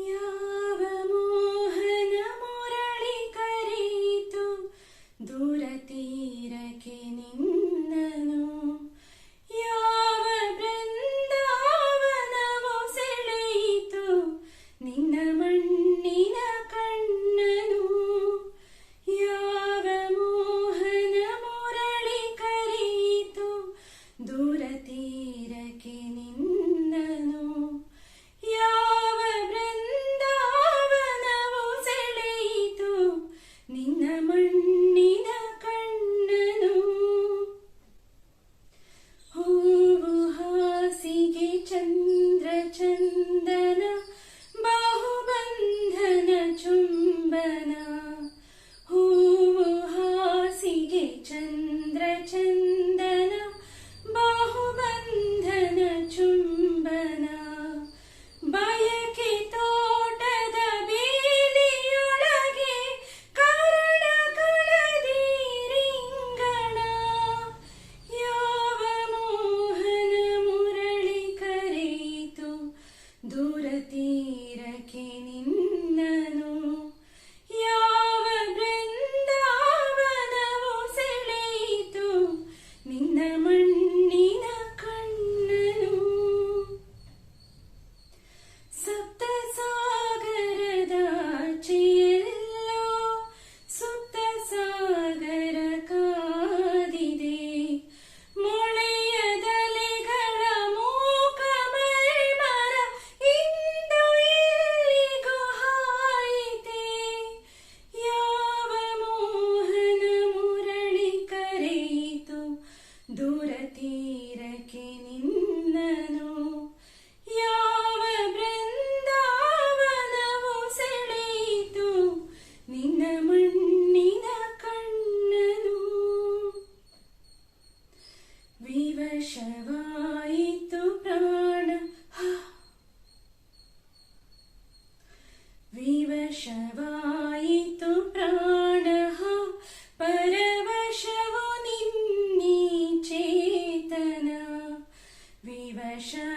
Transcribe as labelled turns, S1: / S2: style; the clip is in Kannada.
S1: Yeah. ದೂರ ತೀರಕ್ಕೆ ನಿನ್ನನು connection